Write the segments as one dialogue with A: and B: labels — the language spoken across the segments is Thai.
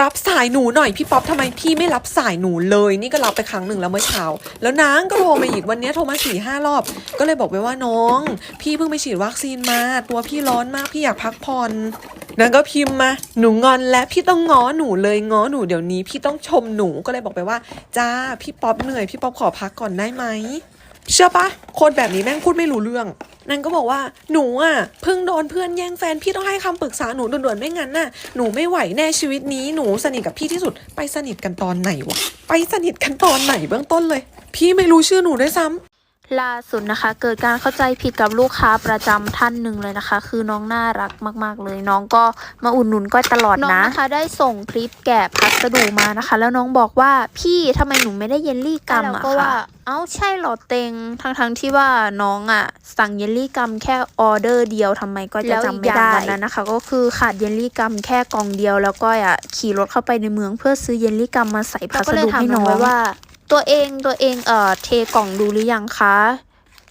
A: รับสายหนูหน่อยพี่ป๊อปทำไมพี่ไม่รับสายหนูเลย นี่ก็รับไปครั้งหนึ่งแล้วเมื่อเช้า แล้วนางก็โทรมาอีกวันนี้โทรมาสี่ห้ารอบ ก็เลยบอกไปว่าน้อง พี่เพิ่งไปฉีดวัคซีนมา ตัวพี่ร้อนมากพี่อยากพักผ่อนนางก็พิมพ์มาหนูงอนและพี่ต้องง้อหนูเลยง้อหนูเดี๋ยวนี้พี่ต้องชมหนูก็เลยบอกไปว่า จ้าพี่ป๊อปเหนื่อยพี่ป๊อปขอพักก่อนได้ไหม เชื่อปะคนแบบนี้แม่งพูดไม่รู้เรื่องนางก็บอกว่าหนูอะเพิ่งโดนเพื่อนแย่งแฟนพี่ต้องให้คำปรึกษาหนูด่วนๆไม่งั้นน่ะหนูไม่ไหวแน่ชีวิตนี้หนูสนิทกับพี่ที่สุด ไปสนิทกันตอนไหนวะไปสนิทกันตอนไหนเบื้องต้นเลย พี่ไม่รู้ชื่อหนูด้วยซ้ำ
B: ล่าสุดนะคะ เกิดการเข้าใจผิดกับลูกค้าประจำท่านหนึ่งเลยนะคะ คือน้องน่ารักมาก ๆ เลย น้องก็มาอุดหนุนก้อยตลอดนะน้องนะคะ ได้ส่งคลิปแกะพัสดุมานะคะ แล้วน้องบอกว่าพี่ทำไมหนูไม่ได้เยลลี่กัมอะก็ว่าเอ้าใช่เหรอเต็งทั้งทั้งๆที่ว่าน้องอะ สั่งเยลลี่กัมแค่ออเดอร์เดียวทำไมก็จะจำไม่ได้วันนั้นนะคะ ก็คือขาดเยลลี่กัมแค่กล่องเดียวแล้วก็อะขี่รถเข้าไปในเมืองเพื่อซื้อเยลลี่กัมมาใส่พัสดุให้น้องว่า ตัวเองตัวเองเอ่อเทกล่องดูหรือยังคะ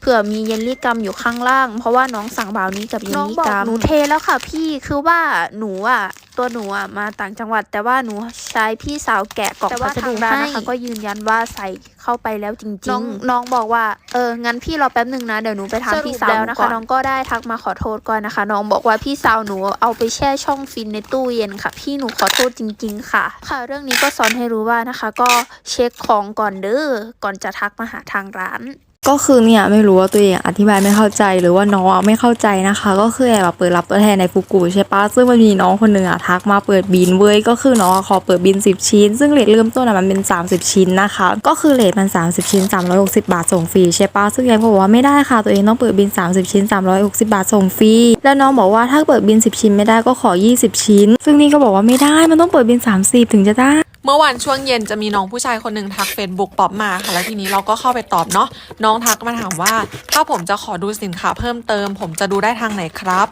B: เผื่อมีเยลลี่กัมอยู่ข้างล่าง เพราะว่าน้องสั่งบราวนี้กับเยลลี่กัมหนูเทแล้วค่ะพี่คือว่าหนูอะตัวหนูอะมาต่างจังหวัด แต่ว่าหนูใช้พี่สาวแกะกล่องพัสดุให้นะคะก็ยืนยันว่าใส่เข้าไปแล้วจริงๆ น้องน้องบอกว่าเอองั้นพี่รอแป๊บหนึ่งนะเดี๋ยวหนูไปถามพี่สาวแล้วนะคะ น้องก็ได้ทักมาขอโทษก่อนนะคะ น้องบอกว่าพี่สาวหนูเอาไปแช่ช่องฟินในตู้เย็นค่ะ พี่หนูขอโทษจริง ๆ ค่ะ ค่ะเรื่องนี้ก็สอนให้รู้ว่านะคะ ก็เช็คของก่อนเด้อก่อนจะทักมาหาทางร้าน
C: ก็คือเนี่ยไม่รู้ว่าตัวเองอธิบายไม่เข้าใจหรือว่าน้องไม่เข้าใจนะคะ ก็คือแอบบเปิดรับตัวแทนในฟุกุใช่ปะซึ่งมันมีน้องคนหนึ่งอะทักมาเปิดบินเว้ยก็คือน้องขอเปิดบิน 10 ชิ้น ซึ่งเลทเริ่มต้นอะมันเป็น 30 ชิ้นนะคะ ก็คือเลทมัน 30 ชิ้น 360 บาทส่งฟรีใช่ปะซึ่งแอมก็บอกว่าไม่ได้ค่ะตัวเองต้องเปิดบิน 30 ชิ้น 360 บาทส่งฟรีแล้วน้องบอกว่าถ้าเปิดบิน 10 ชิ้นไม่ได้ก็ขอ 20 ชิ้น ซึ่งนี่ก็บอกว่าไม่ได้มันต้องเปิดบิน 30 ถึงจะได้
A: เมื่อวันช่วงเย็นจะมีน้องผู้ชายคนหนึ่งทักเฟซบุ๊กป๊อปมาค่ะแล้วทีนี้เราก็เข้าไปตอบเนาะน้องทักมาถามว่า ถ้าผมจะขอดูสินค้าเพิ่มเติม ผมจะดูได้ทางไหนครับ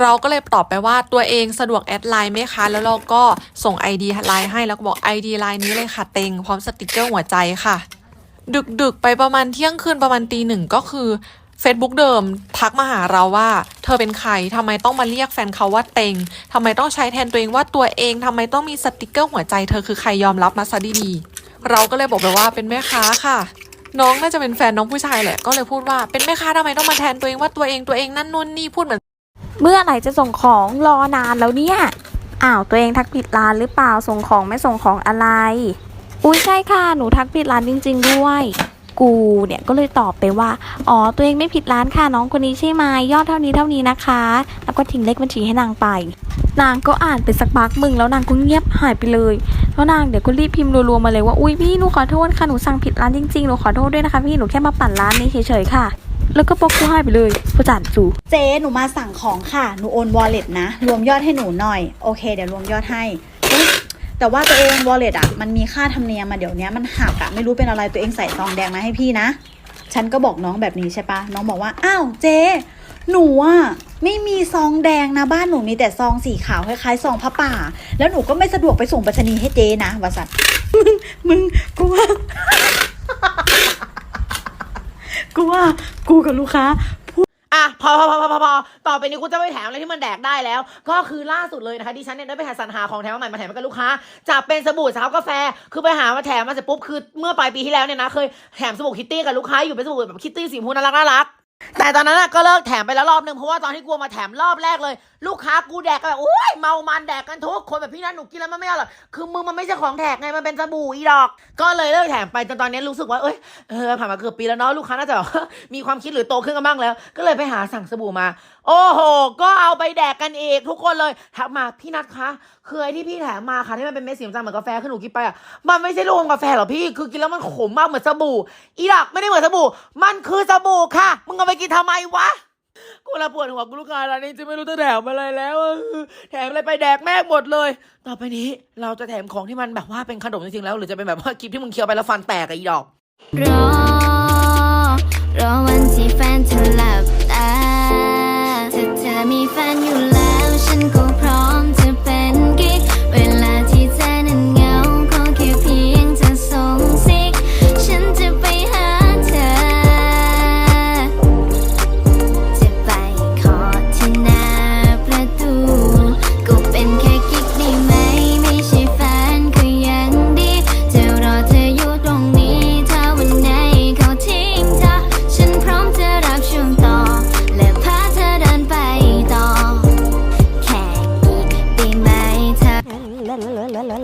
A: เราก็เลยตอบไปว่าตัวเองสะดวกแอดไลน์ไหมคะ แล้วเราก็ส่ง ID ไลน์ให้แล้วก็บอก ID ไลน์นี้เลยค่ะ เต็งพร้อมสติกเกอร์หัวใจค่ะดึกดึกๆ ไปประมาณเที่ยงคืนประมาณตีหนึ่งก็คือ Facebook เดิมทักมาหาเราว่า เธอเป็นใครทำไมต้องมาเรียกแฟนเขาว่าเต็งทำไมต้องใช้แทนตัวเองว่าตัวเองทำไมต้องมีสติกเกอร์หัวใจ เธอคือใครยอมรับมาซะดีๆเราก็เลยบอกไปว่าเป็นแม่ค้าค่ะ น้องน่าจะเป็นแฟนน้องผู้ชายแหละ ก็เลยพูดว่าเป็นแม่ค้าทำไมต้องมาแทนตัวเองว่าตัวเองตัวเองนั่นนู่นนี่พูดเหมือน
D: เมื่อไหร่จะส่งของรอนานแล้วเนี่ย อ้าวตัวเองทักผิดร้านหรือเปล่าส่งของไม่ส่งของอะไร อุ้ยใช่ค่ะหนูทักผิดร้านจริง ๆ ด้วย กูเนี่ยก็เลยตอบไปว่า อ๋อตัวเองไม่ผิดร้านค่ะน้องคนนี้ใช่ไหมยอดเท่านี้เท่านี้นะคะ แล้วก็ทิ้งเลขบัญชีให้นางไป นางก็อ่านไปสักพักมึงแล้วนางก็เงียบหายไปเลย แล้วนางเดี๋ยวก็รีบพิมพ์รัวๆมาเลยว่าอุ้ยพี่หนูขอโทษค่ะหนูสั่งผิดร้านจริงๆหนูขอโทษด้วยนะคะพี่หนูแค่มาปั่นร้านนี้เฉยๆค่ะ แล้วก็บล็อกกูหายไปเลยผู้จัดจู
E: เจ๊หนูมาสั่งของค่ะหนูโอน wallet นะรวมยอดให้หนูหน่อยโอเค เดี๋ยวรวมยอดให้แต่ว่าตัวเอง wallet อะมันมีค่าธรรมเนียมมาเดี๋ยวนี้มันหักอะไม่รู้เป็นอะไรตัวเองใส่ซองแดงมาให้พี่นะ ฉันก็บอกน้องแบบนี้ใช่ปะน้องบอกว่าอ้าวเจ๊ หนูอะไม่มีซองแดงนะบ้านหนูมีแต่ซองสีขาวคล้ายๆซองพระป่า แล้วหนูก็ไม่สะดวกไปส่งไปรษณีย์ให้เจนะวสัตมึงมึงกูว่ากูว่ากูกับลูกค้า
F: อะพอพอพอพอพอพอต่อไปนี้กูจะไม่แถมอะไรที่มันแดกได้แล้ว ก็คือล่าสุดเลยนะคะดิฉันเนี่ยได้ไปหาสรรหาของแถมมาใหม่มาแถมให้กับลูกค้าจะเป็นสบู่สครับกาแฟ คือไปหามาแถมมาเสร็จปุ๊บคือเมื่อปลายปีที่แล้วเนี่ยนะเคยแถมสบู่คิตตี้กับลูกค้าอยู่เป็นสบู่แบบคิตตี้สีชมพูน่ารักน่ารัก แต่ตอนนั้นก็เลิกแถมไปแล้วรอบนึงเพราะว่าตอนที่กูมาแถมรอบแรกเลย ลูกค้ากูแดกกันแบบโอ้ยเมามันแดกกันทุกคนแบบพี่นัทหนูกินแล้วมันไม่อร่อยคือมึงมันไม่ใช่ของแถกไงมันเป็นสบู่อีดอก ก็เลยเลิกแถมไปจนตอนนี้รู้สึกว่าเอ้ยเออผ่านมาเกือบปีแล้วเนาะลูกค้าน่าจะมีความคิดหรือโตขึ้นกันบ้างแล้ว ก็เลยไปหาสั่งสบู่มา โอ้โห ก็เอาไปแดกกันอีกทุกคนเลยทักมาพี่นัทคะคือไอ้ที่พี่แถมมาค่ะที่มันเป็นเม็ดสีน้ำตาลเหมือนกาแฟคือหนูกินไปอะมันไม่ใช่รวมกาแฟหรอพี่คือกินแล้วมันขมมากเหมือนสบู่อีดอกไม่ได้เหมือนสบู่ มันคือสบู่ค่ะมึงเอาไปกินทำไมวะ กูละปวดหัวกูลูกค้าร้านนี้จะไม่รู้จะแถมอะไรแล้วอะแถมอะไรไปแดกแม่งหมดเลย ต่อไปนี้เราจะแถมของที่มันแบบว่าเป็นขนมจริงๆแล้ว หรือจะเป็นแบบว่าคลิปที่มึงเคี้ยวไปแล้วฟันแตกอะอีดอก
G: รอ รอวันที่แฟนเธอหลับตาถ้าเธอมีแฟนอยู่แล้ว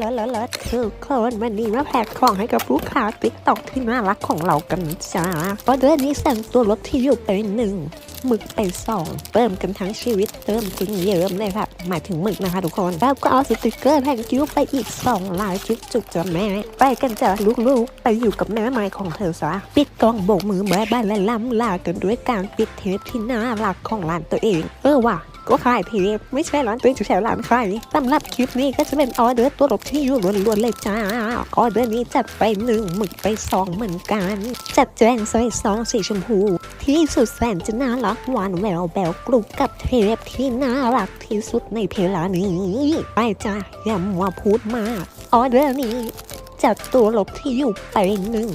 G: ล้
H: วแล้วแล้วทุกคนวันนี้มาแพ็คของให้กับลูกค้าติ๊กต็อกที่น่ารักของเรากันจ้าออเดอร์นี้สั่งตัวรถที่อยู่ไปหนึ่งหมึกไปสองเติมกันทั้งชีวิตเติมทิ้งเยิ้มเลยค่ะหมายถึงหมึกนะคะทุกคนแล้วก็เอาสติกเกอร์แพ็กคิ้วไปอีกสองลายจุกจุกจ้ะแม่ไปกันจ้ะลูกๆ ไปอยู่กับแม่ไม้ของเธอซะปิดกล้องโบกมือบายบายและล่ำลากันด้วยการปิดเทปที่น่ารักของร้านตัวเอง เออว่ะ ก็ขายเทปไม่ใช่ร้านตัวเองจะแถวร้านขายสำหรับคลิปนี้ก็จะเป็นออเดอร์ตัวรบที่อยู่ล้วนๆเลยจ้าออเดอร์นี้จัดไปหนึ่งหมึกไปสองเหมือนกัน จัดแจงใส่ซองสีชมพู ที่สุดแสนจะน่ารักหวานแหววแบวกรุบกับเทปที่น่ารักที่สุดในเพลานี้ไปจ้าอย่ามัวพูดมากออเดอร์นี้จัดตัวลบที่อยู่ไปหนึ่ง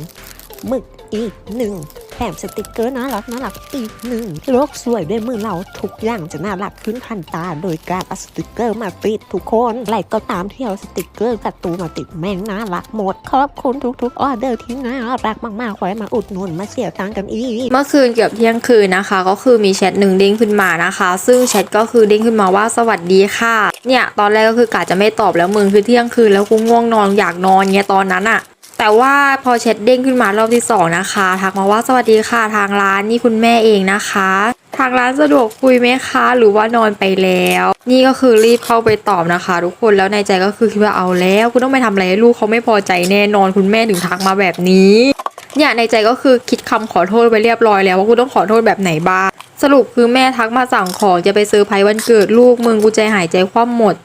H: หมึกอีกหนึ่ง แถมสติกเกอร์น่ารักน่ารักอีกหนึ่งโลกสวยด้วยมือเราทุกอย่างจะน่ารักขึ้นทันตา โดยการเอาสติกเกอร์มาติดทุกคนอะไรก็ตามที่เอาสติกเกอร์กับตูมาติดแม่งน่ารักหมดขอบคุณทุกๆออเดอร์ที่น่ารักมากๆไว้มาอุดหนุนมาเสียตังกันอีก
C: เมื่อคืนเกือบเที่ยงคืนนะคะ ก็คือมีแชทหนึ่งเด้งขึ้นมานะคะ ซึ่งแชทก็คือเด้งขึ้นมาว่าสวัสดีค่ะ เนี่ยตอนแรกก็คือกะจะไม่ตอบแล้วมึงคือเที่ยงคืนแล้วกูง่วงนอนอยากนอนเงี้ยตอนนั้นอะ แต่ว่าพอแชทเด้งขึ้นมารอบที่สองนะคะทักมาว่าสวัสดีค่ะทางร้านนี่คุณแม่เองนะคะ ทางร้านสะดวกคุยไหมคะ หรือว่านอนไปแล้ว นี่ก็คือรีบเข้าไปตอบนะคะ ทุกคนแล้วในใจก็คือคิดว่าเอาแล้ว คุณต้องไปทำอะไรให้ลูกเขาไม่พอใจแน่นอนคุณแม่ถึงทักมาแบบนี้เนี่ยในใจก็คือคิดคำขอโทษไปเรียบร้อยแล้วว่ากูต้องขอโทษแบบไหนบ้างสรุปคือแม่ทักมาสั่งของจะไปเซอร์ไพรส์วันเกิดลูกมึงกูใจหายใจคว่ำหมด